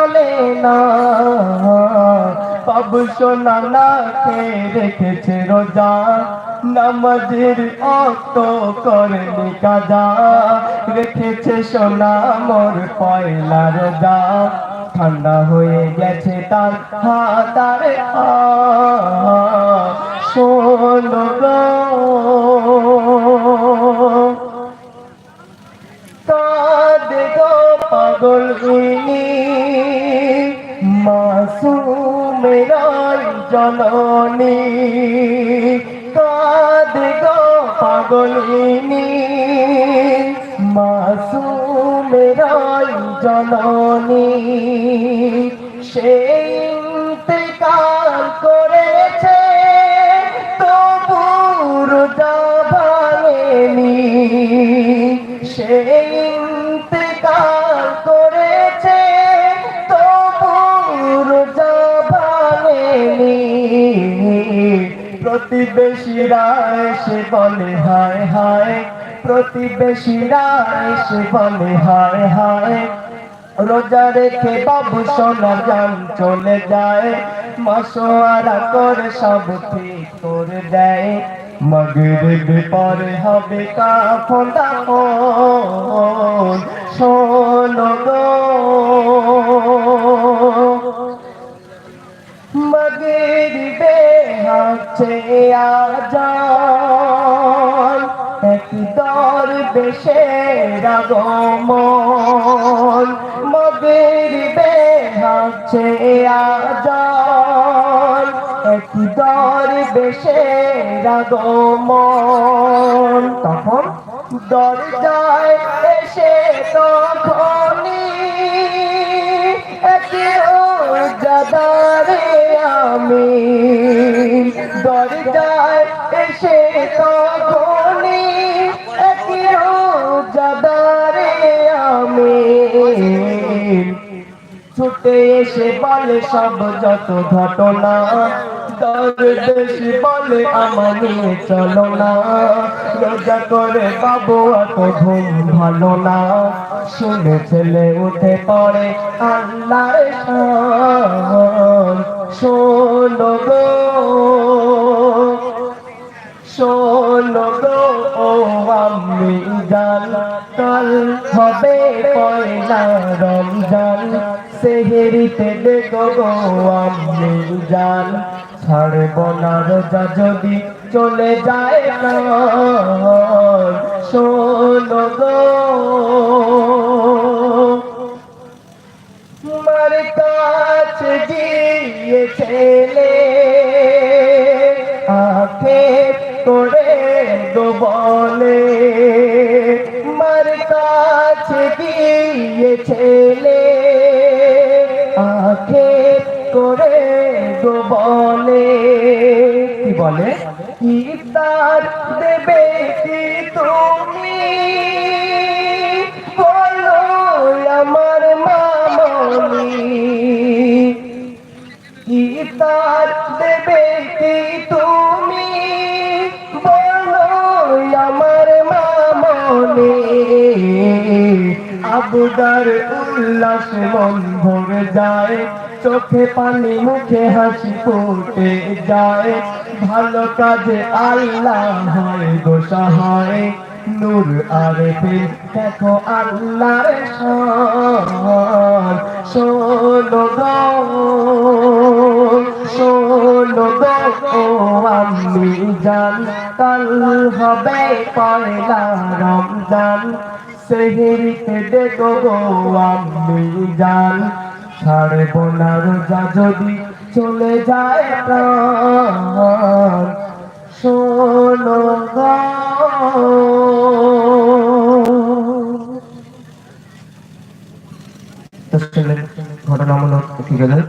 চলে না। বাবু সোনা খেয়ে রেখেছে রোজা। নামাজের অত করেনি কাজা রেখেছে সোনা মোর পয়লা রোজা। ঠান্ডা হয়ে গেছে তার হাতার শোনো জননী কাদিগ গো পাগল ইনি মাসুমেরাই জননী সেই কাল করেছে প্রতিবেশীরা এসে বলে, হায় হায়। প্রতিবেশীরা এসে বলে, হায় হায়। রোজা রেখে বাবু সোনা যান চলে যায় মশোয়ারা করে সব ঠিক করে দেয়। মগরিব পরে হবে কাফন শোনো দর বেশের আগমন। মগরিবে হচ্ছে আজান এক দর বেশের আগমন। তখন দরজায় এসে তখনই বলে সব যত ঘটনা, দরদেশ বলে আমার চলো না। রোজা করে বাবু এত ঘুম ভালো না। শুনে ছেলে উঠে পড়ে আল্লাহর শান শোনো গো শোনো গো, ও আমি জান কাল হবে পয়লা রমজান। সেহেরিতে দেখো গো আমি না রোজা যদি চলে যায় না। শোনো গো। ছেলে আখে করে গো মার কাছে করে গো বলে। কি বলে? ইফতার দেবে কি তুমি? বলো আমার মামনি। ইফতার দেবে কি তুমি? আবুদার উল্লাস মন ভরে যায়। চোখে পানি, মুখে হাসি ফুটে যায়। ভালো কাজে আল্লাহ হয়, গোসা হয়। নূর আরেফে, দেখো আল্লাহর শান। শোনো শোনো ও আমি জান। কাল হবে পয়লা রমজান। সেহেরিতে দেখো আমি জান। ছাড়ব না রোজা যদি চলে যায় প্রাণ। শোনো ঘটনামূলক ঠিক আছে